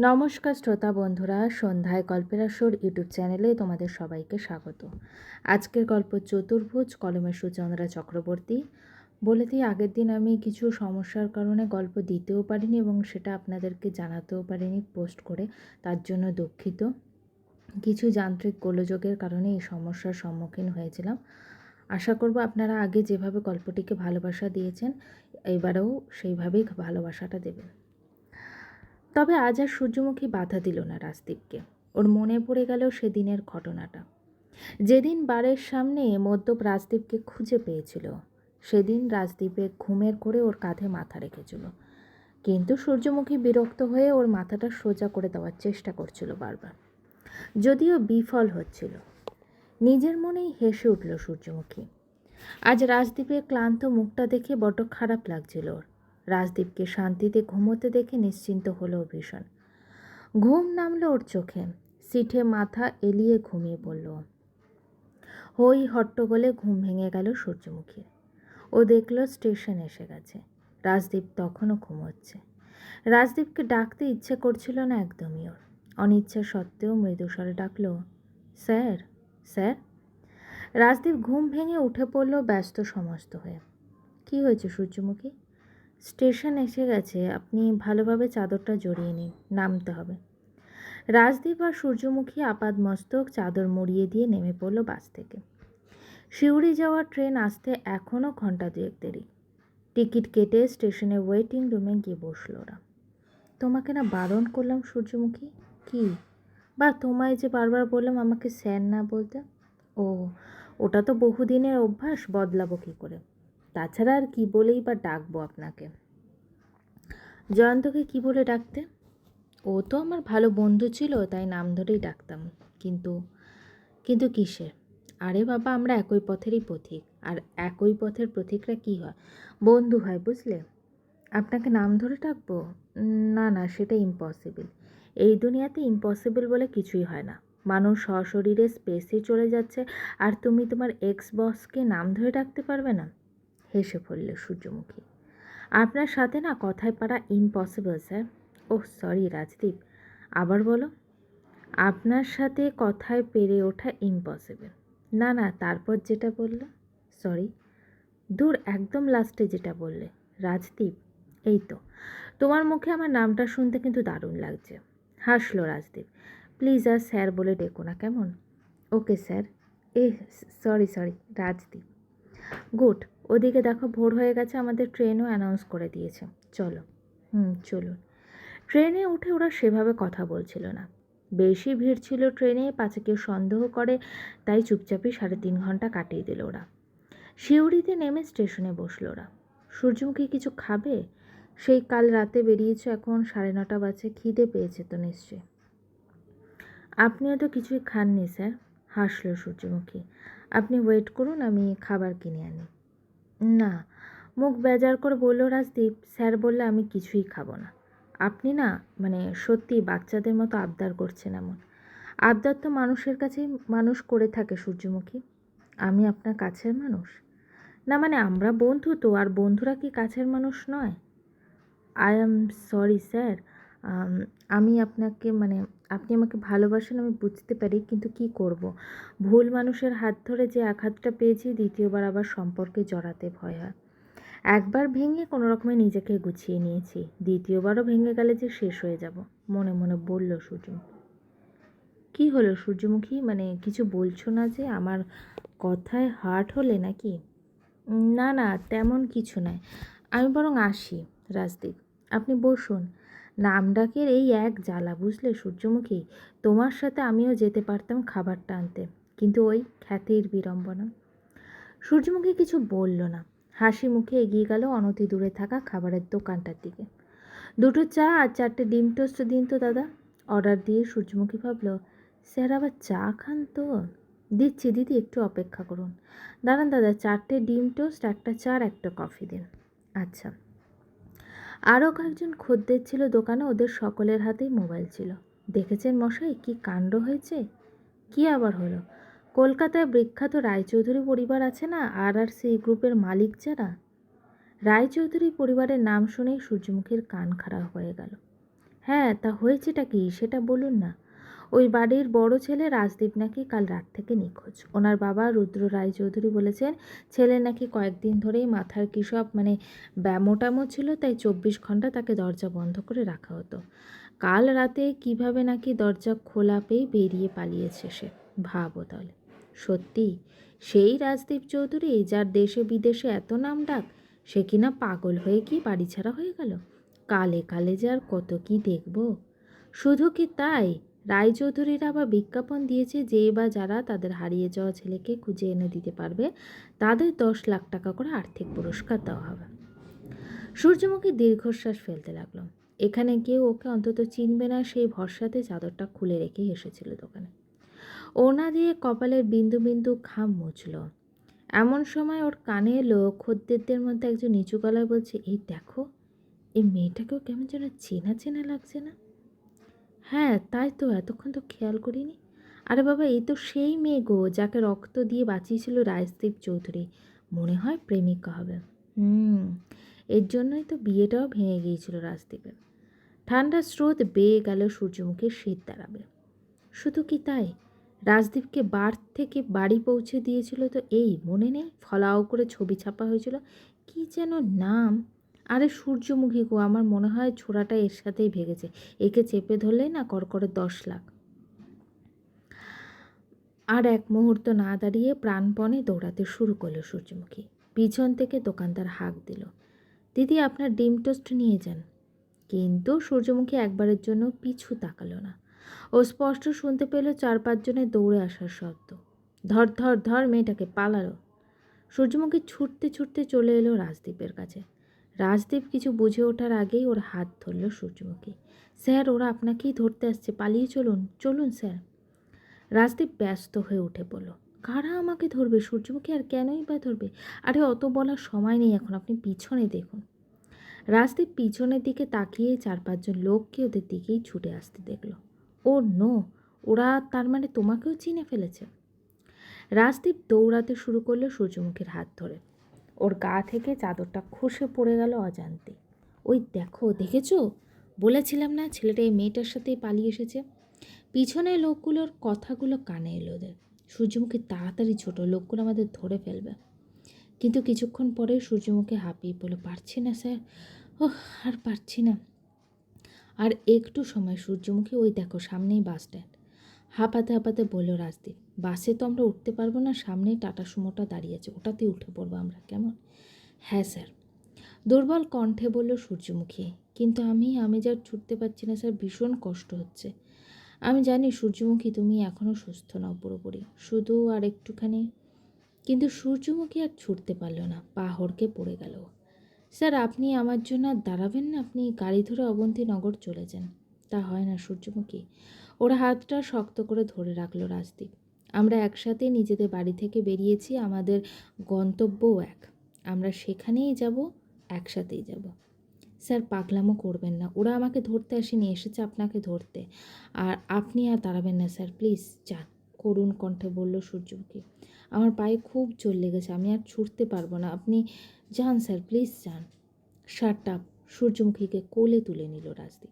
নমস্কার শ্রোতা বন্ধুরা, সন্ধ্যায় গল্পের আসর ইউটিউব চ্যানেলে তোমাদের সবাইকে স্বাগত। আজকের গল্প চতুর্ভুজ, কলমের সুচন্দ্রা চক্রবর্তী। বলে দিই, আগের দিন আমি কিছু সমস্যার কারণে গল্প দিতেও পারিনি এবং সেটা আপনাদেরকে জানাতেও পারিনি পোস্ট করে, তার জন্য দুঃখিত। কিছু যান্ত্রিক গোলযোগের কারণে এই সমস্যার সম্মুখীন হয়েছিলাম। আশা করব আপনারা আগে যেভাবে গল্পটিকে ভালোবাসা দিয়েছেন, এবারেও সেইভাবেই ভালোবাসাটা দেবেন। তবে আজ আর সূর্যমুখী বাধা দিল না রাজদীপকে। ওর মনে পড়ে গেল সেদিনের ঘটনাটা। যেদিন বাড়ির সামনে মদ্যপ রাজদীপকে খুঁজে পেয়েছিল, সেদিন রাজদীপে ঘুমের করে ওর কাঁধে মাথা রেখেছিল। কিন্তু সূর্যমুখী বিরক্ত হয়ে ওর মাথাটা সোজা করে দেওয়ার চেষ্টা করছিল বারবার। যদিও বিফল হচ্ছিল। নিজের মনেই হেসে উঠল সূর্যমুখী। আজ রাজদীপের ক্লান্ত মুখটা দেখে বড্ড খারাপ লাগছিল ওর। রাজদীপকে শান্তিতে ঘুমোতে দেখে নিশ্চিন্ত হলো ভীষণ। ঘুম নামলো ওর চোখে। সিঠে মাথা এলিয়ে ঘুমিয়ে পড়ল। হই হট্টগোলে ঘুম ভেঙে গেল সূর্যমুখীর। ও দেখল স্টেশন এসে গেছে। রাজদীপ তখনও ঘুমোচ্ছে। রাজদীপকে ডাকতে ইচ্ছে করছিল না একদমই ওর। অনিচ্ছা সত্ত্বেও মৃদুস্বরে ডাকলো, স্যার স্যার? রাজদীপ ঘুম ভেঙে উঠে পড়ল ব্যস্ত সমস্ত হয়ে। কি হয়েছে সূর্যমুখী? স্টেশন এসে গেছে, আপনি ভালোভাবে চাদরটা জড়িয়ে নিন, নামতে হবে। রাজদীপ আর সূর্যমুখী আপাদ মস্তক চাদর মুড়িয়ে দিয়ে নেমে পড়ল বাস থেকে। শিউড়ি যাওয়ার ট্রেন আসতে এখনও ঘণ্টা দুয়েক দেরি। টিকিট কেটে স্টেশনে ওয়েটিং রুমে গিয়ে বসল ওরা। তোমাকে না বারণ করলাম সূর্যমুখী? কি? বা তোমায় যে বারবার বললাম আমাকে স্যার না বলতে? ও, ওটা তো বহুদিনের অভ্যাস, বদলাবো কী করে? তাছাড়া আর কী বলেই বা ডাকবো আপনাকে। জয়ন্তকে কি বলে ডাকতে? ও তো আমার ভালো বন্ধু ছিল, তাই নাম ধরেই ডাকতাম। কিন্তু কিন্তু কিসের? আরে বাবা, আমরা একই পথেরই পথিক আর একই পথের প্রতীকরা কি হয়? বন্ধু হয় বুঝলে? আপনাকে নাম ধরে ডাকবো? না না, সেটা ইম্পসিবল এই দুনিয়াতে ইম্পসিবল বলে কিছুই হয় না। মানুষ সশরীরে স্পেসে চলে যাচ্ছে, আর তুমি তোমার এক্স বসকে নাম ধরে ডাকতে পারবে না? হেসে পড়ল সূর্যমুখী। আপনার সাথে না কথায় পারা impossible sir oh sorry Rajdeep. আবার বলো। আপনার সাথে কথায় পেরে ওঠা ইম্পসিবল না না, তারপর যেটা বললে? সরি দূর, একদম লাস্টে যেটা বললে। রাজদীপ, এই তো। তোমার মুখে আমার নামটা শুনতে কিন্তু দারুণ লাগছে। হাসলো রাজদীপ। প্লিজ আর স্যার বলে ডেকো না, কেমন? Okay, sir. Uh sorry sorry Rajdeep. Good. ওদিকে দেখো ভোর হয়ে গেছে, আমাদের ট্রেনও অ্যানাউন্স করে দিয়েছে। চলো, হুম, চলুন। ট্রেনে উঠে ওরা সেভাবে কথা বলছিল না। বেশি ভিড় ছিল ট্রেনে পাছে কেউ সন্দেহ করে, তাই চুপচাপই সাড়ে তিন ঘণ্টা কাটিয়ে দিল ওরা। শিউড়িতে নেমে স্টেশনে বসল ওরা। সূর্যমুখী কিছু খাবে? সেই কাল রাতে বেরিয়েছ এখন, সাড়ে নটা বাজে, খিদে পেয়েছে তো নিশ্চয়ই। আপনিও তো কিছুই খাননি, স্যার। হাসলো সূর্যমুখী। আপনি ওয়েট করুন, আমি খাবার কিনে আনি। না, মুখ বেজার করে বলল, রাজদীপ, স্যার বললে আমি কিছুই খাব না। আপনি না মানে সত্যি বাচ্চাদের মতো আবদার করছেন এমন। আবদার তো মানুষের কাছেই, মানুষ করে থাকে সূর্যমুখী। আমি আপনার কাছের মানুষ? না মানে আমরা বন্ধু তো, আর বন্ধুরা কি কাছের মানুষ নয়? আই এম সরি স্যার আমি আপনাকে মানে আপনি আমাকে ভালোবাসেন, আমি বুঝতে পারি, কিন্তু কি করব। ভুল মানুষের হাত ধরে যে আঘাতটা পেয়েছি, দ্বিতীয়বার আবার সম্পর্কে জড়াতে ভয় হয়। একবার ভেঙে কোনো রকমে নিজেকে গুছিয়ে নিয়েছি, দ্বিতীয়বারও ভেঙে গেলে যে শেষ হয়ে যাব, মনে মনে বলল সূর্যমুখী। কি হলো সূর্যমুখী? মানে কিছু বলছো না যে আমার কথায় হার্ট হলে নাকি? না না, তেমন কিছু নয়। আমি বরং আসি, রাজদীপ। আপনি বসুন। নাম ডাকের এই এক জ্বালা বুঝলে সূর্যমুখী, তোমার সাথে আমিও যেতে পারতাম খাবারটা আনতে, কিন্তু ওই খ্যাতির বিড়ম্বনা। সূর্যমুখী কিছু বলল না। হাসি মুখে এগিয়ে গেল অনতি দূরে থাকা খাবারের দোকানটার দিকে। দুটো চা আর চারটে ডিম টোস্ট দিন তো, দাদা। অর্ডার দিয়ে সূর্যমুখী ভাবলো, স্যার, আবার চা খান তো? দিচ্ছি, দিদি, একটু অপেক্ষা করুন। দাঁড়ান, দাদা, চারটে ডিম টোস্ট, একটা চা আর একটা কফি দিন। আচ্ছা। আরও কয়েকজন খদ্দের ছিল দোকানে, ওদের সকলের হাতেই মোবাইল ছিল। দেখেছেন মশাই, কি কাণ্ড হয়েছে? কি আবার হলো? কলকাতায় বিখ্যাত রায়চৌধুরী পরিবার আছে না, আর আর সি গ্রুপের মালিক যারা? রায়চৌধুরী পরিবারের নাম শুনেই সূর্যমুখীর কান খারাপ হয়ে গেল। হ্যাঁ তা হয়েছেটা কি? সেটা বলুন না। ওই বাড়ির বড় ছেলে রাজদীপ নাকি কাল রাত থেকে নিখোঁজ। ওনার বাবা রুদ্র রায়চৌধুরী বলেছেন, ছেলে নাকি কয়েকদিন ধরেই মাথার কী সব মানে ব্যামোটামো ছিল, তাই চব্বিশ ঘণ্টা তাকে দরজা বন্ধ করে রাখা হতো। কাল রাতে কীভাবে নাকি দরজা খোলা পেয়ে বেরিয়ে পালিয়েছে সে? ভাবো তাহলে। সত্যি? সেই রাজদীপ চৌধুরী যার দেশে বিদেশে এত নাম ডাক, সে কিনা পাগল হয়ে কি বাড়ি ছাড়া হয়ে গেল? কালে কালে যে আর কত কি দেখব? শুধু কি তাই? রায়চৌধুরীরা আবার বিজ্ঞাপন দিয়েছে যে বা যারা তাদের হারিয়ে যাওয়া ছেলেকে খুঁজে এনে দিতে পারবে, তাদের দশ লাখ টাকা করে আর্থিক পুরস্কার দেওয়া হবে। সূর্যমুখী দীর্ঘশ্বাস ফেলতে লাগল। এখানে গিয়ে ওকে অন্তত চিনবে না, সেই ভরসাতে চাদরটা খুলে রেখেই এসেছিল দোকানে। ওনা দিয়ে কপালের বিন্দু বিন্দু খাম মুছল। এমন সময় ওর কানে এলো, খদ্দেরদের মধ্যে একজন নিচু গলায় বলছে, এই দেখো, এই মেয়েটাকেও কেমন যেন চেনা চেনা লাগছে না? হ্যাঁ তাই তো, এতক্ষণ তো খেয়াল করিনি। আরে বাবা, এই তো সেই মেয়ে গো, যাকে রক্ত দিয়ে বাঁচিয়েছিল রাজদীপ চৌধুরী। মনে হয় প্রেমিকা হবে। হুম, এর জন্যই তো বিয়েটাও ভেঙে গিয়েছিল রাজদীপের। ঠান্ডা স্রোত বেয়ে গেল সূর্যমুখীর শীত দাঁড়াবে শুধু কি তাই? রাজদীপকে বার থেকে বাড়ি পৌঁছে দিয়েছিল তো এই, মনে নেই? ফলাও করে ছবি ছাপা হয়েছিল। কি যেন নাম? আরে সূর্যমুখী গো, আমার মনে হয় ছোড়াটা এর সাথেই ভেগেছে একে চেপে ধরলেই না করকরে দশ লাখ। আর এক মুহূর্ত না দাঁড়িয়ে প্রাণপণে দৌড়াতে শুরু করল সূর্যমুখী। পিছন থেকে দোকানদার হাঁক দিল, দিদি, আপনার ডিম টোস্ট নিয়ে যান। কিন্তু সূর্যমুখী একবারের জন্য পিছু তাকালো না। ও স্পষ্ট শুনতে পেল চার পাঁচজনের দৌড়ে আসার শব্দ। ধর ধর ধর, মেয়েটাকে পালালো। সূর্যমুখী ছুটতে ছুটতে চলে এলো রাজদ্বীপের কাছে। রাজদীপ কিছু বুঝে ওঠার আগেই ওর হাত ধরল সূর্যমুখী। স্যার, ওরা আপনাকেই ধরতে আসছে। পালিয়ে চলুন চলুন, স্যার। রাজদীপ ব্যস্ত হয়ে উঠে বলল কারা আমাকে ধরবে? সূর্যমুখী আর কেনই বা ধরবে? আরে, অত বলার সময় নেই এখন। আপনি পিছনে দেখুন। রাজদীপ পিছনের দিকে তাকিয়ে চার পাঁচজন লোককে ওদের দিকেই ছুটে আসতে দেখল। Oh, no. ওরা তার মানে তোমাকেও চিনে ফেলেছে? রাজদীপ দৌড়াতে শুরু করল সূর্যমুখীর হাত ধরে। ওর গা থেকে চাদরটা খসে পড়ে গেল অজান্তে। ওই দেখো, দেখেছ? বলেছিলাম না ছেলেটা এই মেয়েটার সাথেই পালিয়ে এসেছে? পিছনে লোকগুলোর কথাগুলো কানে এলো ওদের। সূর্যমুখী তাড়াতাড়ি ছোট লোকগুলো আমাদের ধরে ফেলবে। কিন্তু কিছুক্ষণ পরে সূর্যমুখী হাঁপিয়ে বলে পারছি না স্যার। ওহ, আর পারছি না। আর একটু সময় সূর্যমুখী ওই দেখো, সামনেই বাস স্ট্যান্ড। হাঁপাতে হাঁপাতে বলল রাজদীপ বাসে তো আমরা উঠতে পারব না, সামনেই টাটা সুমোটা দাঁড়িয়ে আছে ওটাতেই উঠে পড়ব আমরা, কেমন? হ্যাঁ স্যার। দুর্বল কণ্ঠে বলল, সূর্যমুখী, কিন্তু আমি আমি যা ছুটতে পারছি না স্যার, ভীষণ কষ্ট হচ্ছে। আমি জানি সূর্যমুখী, তুমি এখনও সুস্থ নাও পুরোপুরি, শুধু আর একটুখানি। কিন্তু সূর্যমুখী আর ছুটতে পারল না পা হড়কে পড়ে গেল স্যার, আপনি আমার জন্য আর দাঁড়াবেন না, আপনি গাড়ি ধরে অবন্তীনগর চলে যান। তা হয় না সূর্যমুখী। ওর হাতটা শক্ত করে ধরে রাখল রাজদীপ। আমরা একসাথে নিজেদের বাড়ি থেকে বেরিয়েছি, আমাদের গন্তব্যও এক। আমরা সেখানেই যাব, একসাথেই যাব। স্যার, পাগলামো করবেন না। ওরা আমাকে ধরতে আসেনি, এসেছে আপনাকে ধরতে। আর আপনি আর দাঁড়াবেন না, স্যার। প্লিজ, যান। করুণ কণ্ঠে বলল সূর্যমুখী। আমার পায়ে খুব জোর লেগেছে, আমি আর ছুটতে পারব না। আপনি যান, স্যার। প্লিজ, যান। Shut up. সূর্যমুখীকে কোলে তুলে নিল রাজদীপ।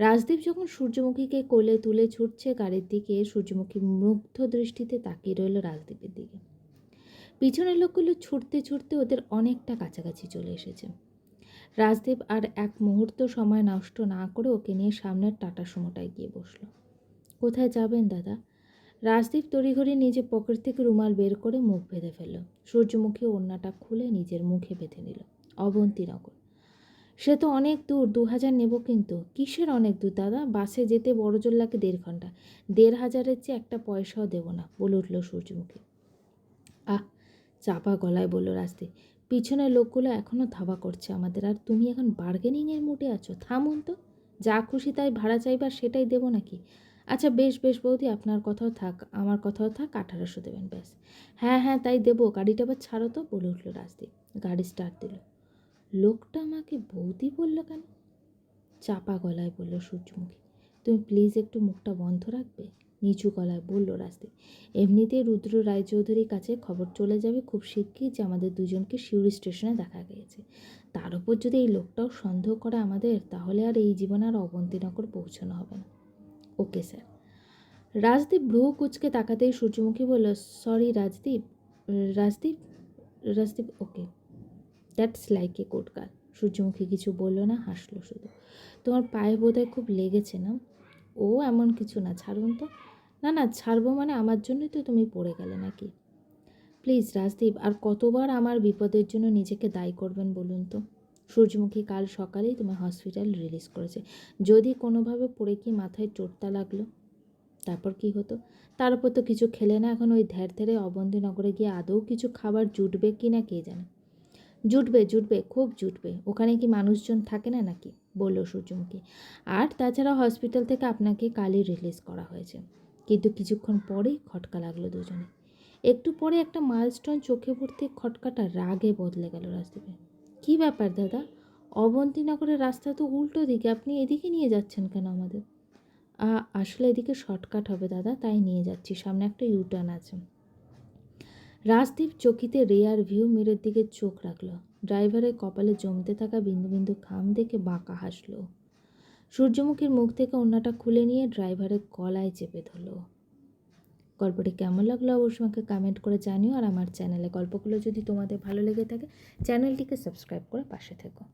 রাজদীপ যখন সূর্যমুখীকে কোলে তুলে ছুটছে গাড়ির দিকে, সূর্যমুখী মুগ্ধ দৃষ্টিতে তাকিয়ে রইল রাজদীপের দিকে। পিছনের লোকগুলো ছুটতে ছুটতে ওদের অনেকটা কাছাকাছি চলে এসেছে। রাজদীপ আর এক মুহূর্ত সময় নষ্ট না করে ওকে নিয়ে সামনের টাটা সুমোটায় গিয়ে বসল। কোথায় যাবেন দাদা? রাজদীপ তড়িঘড়ি নিজে পকেট থেকে রুমাল বের করে মুখ বেঁধে ফেলল। সূর্যমুখী ওড়নাটা খুলে নিজের মুখে বেঁধে নিল। অবন্তীনগর। সে তো অনেক দূর, দু হাজার নেব কিন্তু। কিসের অনেক দূর, দাদা? বাসে যেতে বড় জোর লাগে দেড় ঘণ্টা। দেড় হাজারের চেয়ে একটা পয়সাও দেবো না, বলে উঠল সূর্যমুখী। আহ, চাপা গলায় বলল রাজদীপ। পিছনের লোকগুলো এখনও ধাবা করছে আমাদের, আর তুমি এখন বার্গেনিংয়ের মুডে আছো? থামুন তো। যা খুশি তাই ভাড়া চাইবার সেটাই দেবো নাকি? আচ্ছা বেশ বেশ বৌদি, আপনার কথাও থাক, আমার কথাও থাক, আঠারোশো দেবেন, ব্যাস। হ্যাঁ হ্যাঁ তাই দেবো, গাড়িটা আবার ছাড়ো তো, বলে উঠল রাজদীপ। গাড়ি স্টার্ট দিল। লোকটা আমাকে বৌদি বলল কেন? চাপা গলায় বলল সূর্যমুখী। তুমি প্লিজ একটু মুখটা বন্ধ রাখবে? নিচু গলায় বলল রাজদীপ। এমনিতেই রুদ্র রায়চৌধুরীর কাছে খবর চলে যাবে খুব শিগগির যে আমাদের দুজনকে শিউরি স্টেশনে দেখা গিয়েছে। তার উপর যদি এই লোকটাও সন্দেহ করে আমাদের, তাহলে আর এই জীবনে আর অবন্তীনগর পৌঁছানো হবে না। Okay sir. রাজদীপ ভ্রু কুচকে তাকাতেই সূর্যমুখী বলল sorry Rajdeep Rajdeep Rajdeep okay that's like a girl Suryamukhi কিছু বলল না, হাসলো শুধু। তোমার পায়ে বোধহয় খুব লেগেছে না? ও এমন কিছু না, ছাড়ুন তো। না না, ছাড়বো মানে আমার জন্যই তো তুমি পড়ে গেলে নাকি? প্লিজ রাজদীপ, আর কতবার আমার বিপদের জন্য নিজেকে দায়ী করবেন বলুন তো? সূর্যমুখী কাল সকালেই তোমার হসপিটাল রিলিজ করেছে। যদি কোনোভাবে পড়ে কি মাথায় চোটটা লাগল? তারপর কি হতো? তার উপর তো কিছু খেলে না, এখন ওই ধ্যার ধ্যারে অবন্তীনগরে গিয়ে আদৌ কিছু খাবার জুটবে কি না কে জানে। জুটবে জুটবে, খুব জুটবে। ওখানে কি মানুষজন থাকে না নাকি? বলল সূর্যমুখী। আর তাছাড়া হসপিটাল থেকে আপনাকে কালই রিলিজ করা হয়েছে। কিন্তু কিছুক্ষণ পরেই খটকা লাগল দুজনে। একটু পরে একটা মাইলস্টোন চোখে পড়তে খটকাটা রাগে বদলে গেল রাজদীপে কী ব্যাপার দাদা? অবন্তীনগরের রাস্তা তো উল্টো দিকে। আপনি এদিকে নিয়ে যাচ্ছেন কেন আমাদের? আসলে এদিকে শর্টকাট হবে দাদা, তাই নিয়ে যাচ্ছি। সামনে একটা ইউটার্ন আছে। রাজদীপ চকিতে রেয়ার ভিউ মিরের দিকে চোখ রাখল। ড্রাইভারের কপালে জমতে থাকা বিন্দু বিন্দু খাম দেখে বাঁকা হাসলো। সূর্যমুখীর মুখ থেকে অন্যটা খুলে নিয়ে ড্রাইভারের গলায় চেপে ধরলো। গল্পটি কেমন লাগল অবশ্যই আমাকে কমেন্ট করে জানিও আর আমার চ্যানেলে গল্পগুলো যদি তোমাদের ভালো লেগে থাকে চ্যানেলটিকে সাবস্ক্রাইব করে পাশে থেকো।